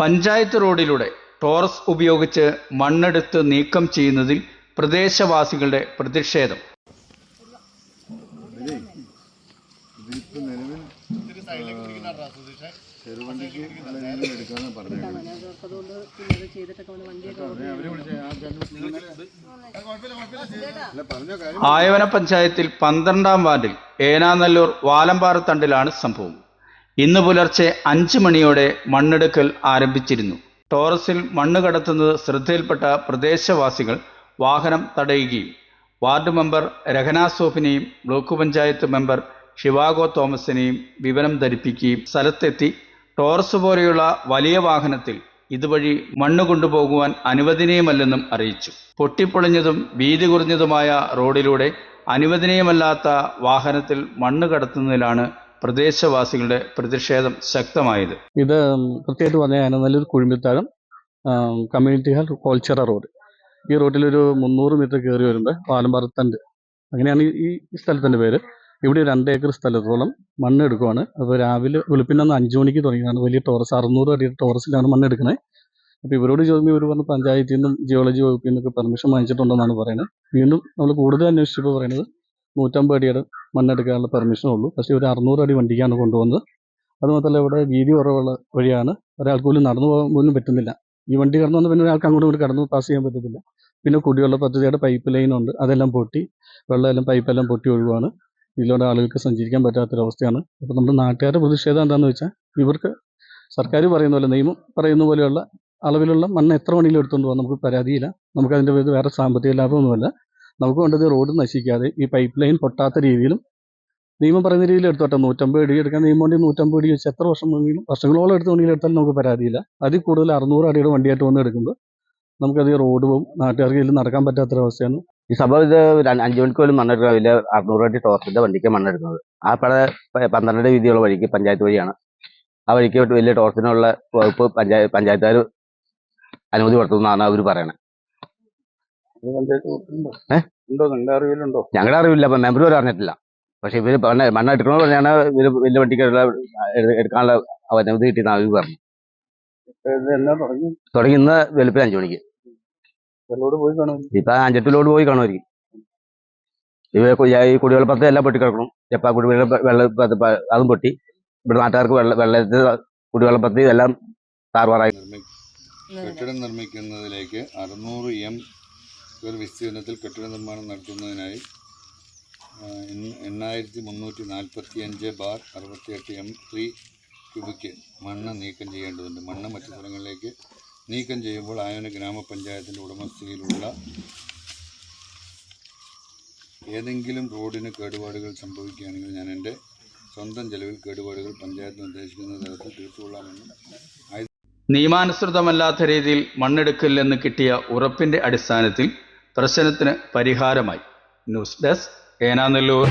പഞ്ചായത്ത് റോഡിലൂടെ ടോറസ് ഉപയോഗിച്ച് മണ്ണെടുത്ത് നീക്കം ചെയ്യുന്നതിൽ പ്രദേശവാസികളുടെ പ്രതിഷേധം. ആയവന പഞ്ചായത്തിൽ പന്ത്രണ്ടാം വാർഡിൽ ഏനാനല്ലൂർ വാലമ്പാറത്തണ്ടിലാണ് സംഭവം. ഇന്ന് പുലർച്ചെ അഞ്ച് മണിയോടെ മണ്ണെടുക്കൽ ആരംഭിച്ചിരുന്നു. ടോറസിൽ മണ്ണ് കടത്തുന്നത് ശ്രദ്ധയിൽപ്പെട്ട പ്രദേശവാസികൾ വാഹനം തടയുകയും വാർഡ് മെമ്പർ രഹന സോഫിനെയും ബ്ലോക്ക് പഞ്ചായത്ത് മെമ്പർ ശിവാഗോ തോമസിനെയും വിവരം ധരിപ്പിക്കുകയും സ്ഥലത്തെത്തി ടോറസ് പോലെയുള്ള വലിയ വാഹനത്തിൽ ഇതുവഴി മണ്ണ് കൊണ്ടുപോകുവാൻ അനുവദനീയമല്ലെന്നും അറിയിച്ചു. പൊട്ടിപ്പൊളിഞ്ഞതും വീതി കുറഞ്ഞതുമായ റോഡിലൂടെ അനുവദനീയമല്ലാത്ത വാഹനത്തിൽ മണ്ണ് കടത്തുന്നതിലാണ് പ്രദേശവാസികളുടെ പ്രതിഷേധം ശക്തമായത്. ഇത് പ്രത്യേകിച്ച് പറഞ്ഞാൽ നല്ലൊരു കുഴിമ്പിത്താഴം കമ്മ്യൂണിറ്റി ഹാൾ കോൾച്ചറ റോഡ്. ഈ റോഡിലൊരു മുന്നൂറ് മീറ്റർ കയറി വരുമ്പോൾ പാലമ്പറത്തന്റെ അങ്ങനെയാണ് ഈ- സ്ഥലത്തിന്റെ പേര്. ഇവിടെ രണ്ട് ഏക്കർ സ്ഥലത്തോളം മണ്ണ് എടുക്കുവാണ്. അപ്പോൾ രാവിലെ വെളുപ്പിന് അന്ന് അഞ്ച് മണിക്ക് തുടങ്ങിയതാണ്. വലിയ ടോറസ് അറുന്നൂറ് അടിയുടെ ടോറസിലാണ് മണ്ണ് എടുക്കുന്നത് അപ്പോൾ ഇവരോട് ചോദിക്കുമ്പോൾ ഇവർ പറഞ്ഞ പഞ്ചായത്തിൽ നിന്നും ജിയോളജി വകുപ്പിൽ നിന്നൊക്കെ പെർമിഷൻ വാങ്ങിച്ചിട്ടുണ്ടെന്നാണ് പറയുന്നത്. വീണ്ടും നമ്മൾ കൂടുതൽ അന്വേഷിച്ചപ്പോൾ പറയുന്നത് നൂറ്റമ്പത് അടിയുടെ മണ്ണെടുക്കാനുള്ള പെർമിഷനേ ഉള്ളൂ. പക്ഷേ ഒരു അറുന്നൂറ് അടി വണ്ടിക്കാണ് കൊണ്ടുവന്നത്. അതുമാത്രമല്ല ഇവിടെ വീതി കുറവുള്ള വഴിയാണ്. ഒരാൾക്ക് പോലും നടന്നു പോകാൻ പോലും പറ്റുന്നില്ല. ഈ വണ്ടി കടന്നു വന്നാൽ പിന്നെ ഒരാൾക്ക് അങ്ങോട്ട് ഇങ്ങോട്ട് കടന്നു പാസ് ചെയ്യാൻ പറ്റത്തില്ല. പിന്നെ കുടിവെള്ള പദ്ധതിയുടെ പൈപ്പ് ലൈൻ ഉണ്ട്. അതെല്ലാം പൊട്ടി വെള്ളമെല്ലാം പൈപ്പെല്ലാം പൊട്ടി ഒഴുകുവാണ്. ഇതിലൂടെ ആളുകൾക്ക് സഞ്ചരിക്കാൻ പറ്റാത്തൊരവസ്ഥയാണ്. അപ്പോൾ നമ്മുടെ നാട്ടുകാരുടെ പ്രതിഷേധം എന്താണെന്ന് വെച്ചാൽ ഇവർക്ക് സർക്കാർ പറയുന്ന പോലെ നിയമം പറയുന്ന പോലെയുള്ള അളവിലുള്ള മണ്ണ് എത്ര മണിയിലും എടുത്തുകൊണ്ട് പോകാം. നമുക്ക് പരാതിയില്ല. നമുക്ക് അതിന്റെ വേറെ സാമ്പത്തിക ലാഭമൊന്നുമല്ല. നമുക്ക് വേണ്ടത് റോഡ് നശിക്കാതെ ഈ പൈപ്പ് ലൈൻ പൊട്ടാത്ത രീതിയിലും നിയമം പറയുന്ന രീതിയിൽ എടുത്തോട്ടെ നൂറ്റമ്പത് അടി എടുക്കാൻ നിയമം വേണ്ടി നൂറ്റമ്പത് അടി വെച്ച് എത്ര വർഷം വേണമെങ്കിലും വർഷങ്ങളോളം എടുത്ത് വേണമെങ്കിലും എടുത്താലും നമുക്ക് പരാതിയില്ല. അതിൽ കൂടുതൽ അറുന്നൂറ് അടിയുടെ വണ്ടിയായിട്ട് വന്ന് എടുക്കുമ്പോൾ നമുക്കത് റോഡ് പോകും നാട്ടുകാർക്ക് ഇതിൽ നടക്കാൻ പറ്റാത്ത അവസ്ഥയാണ്. ഈ സംഭവം ഇത് അഞ്ചു മണിക്ക് പോലും മണ്ണെടുക്കാൻ വലിയ അറുന്നൂറ് അടി ടോർച്ചിന്റെ വണ്ടിക്ക് മണ്ണെടുക്കുന്നത്. ആ പല പന്ത്രണ്ട് വീതിയുള്ള വഴിക്ക് പഞ്ചായത്ത് വഴിയാണ്. ആ വഴിക്ക് വലിയ ടോർച്ചിനുള്ള വകുപ്പ് പഞ്ചായത്ത് പഞ്ചായത്തുകാർ അനുമതി കൊടുത്തുന്നാണ് അവർ പറയണത് ഞങ്ങളുടെ അറിവില്ല ഇപ്പൊ മെമ്പർ പോലും അറിഞ്ഞിട്ടില്ല. പക്ഷെ ഇവർ മണ്ണ് മണ്ണെടുക്കണമെന്ന് പറഞ്ഞാണ് ഇവർ വലിയ വണ്ടിക്കുള്ള എടു- എടുക്കാനുള്ള അനുമതി കിട്ടിയെന്ന് അവർ പറഞ്ഞു. തുടങ്ങി? ഇന്ന് വെളുപ്പിന് അഞ്ചു മണിക്ക്. വെള്ളോട് പോയി കാണും. ഇപ്പൊ അഞ്ചെട്ടിലോട് പോയി കാണുമായിരിക്കും. ഇവ ഈ കുടിവെള്ള പദ്ധതി എല്ലാം പൊട്ടിക്കിടക്കണം ചെപ്പാ കുടിവെള്ള വെള്ള അതും പൊട്ടി. ഇവിടെ നാട്ടുകാർക്ക് വെള്ള വെള്ളത്തിൽ കുടിവെള്ള പദ്ധതി എല്ലാം താറുമാറായി കെട്ടിടം നിർമ്മിക്കുന്നതിലേക്ക് അറുന്നൂറ് എം സ്ക്വയർ വിസ്തീർണത്തിൽ കെട്ടിട നിർമ്മാണം നടത്തുന്നതിനായി എണ്ണായിരത്തി മുന്നൂറ്റി നാൽപ്പത്തി അഞ്ച് ബാർ അറുപത്തിയെട്ട് എം ത്രീ ക്യൂബിക്ക് മണ്ണ് നീക്കം ചെയ്യേണ്ടതുണ്ട്. മണ്ണ് മറ്റു സ്ഥലങ്ങളിലേക്ക് നീക്കം ചെയ്യുമ്പോൾ ആയോന ഗ്രാമപഞ്ചായത്തിന്റെ ഉടമസ്ഥയിലുള്ള ഏതെങ്കിലും റോഡിന് കേടുപാടുകൾ സംഭവിക്കുകയാണെങ്കിൽ ഞാൻ എന്റെ സ്വന്തം ചെലവിൽ കേടുപാടുകൾ പഞ്ചായത്ത് നിർദ്ദേശിക്കുന്ന തരത്തിൽ തീർത്തുകൊള്ളാമെന്നും നിയമാനുസൃതമല്ലാത്ത രീതിയിൽ മണ്ണെടുക്കില്ലെന്ന് കിട്ടിയ ഉറപ്പിന്റെ അടിസ്ഥാനത്തിൽ പ്രശ്നത്തിന് പരിഹാരമായി. News desk Enanellur.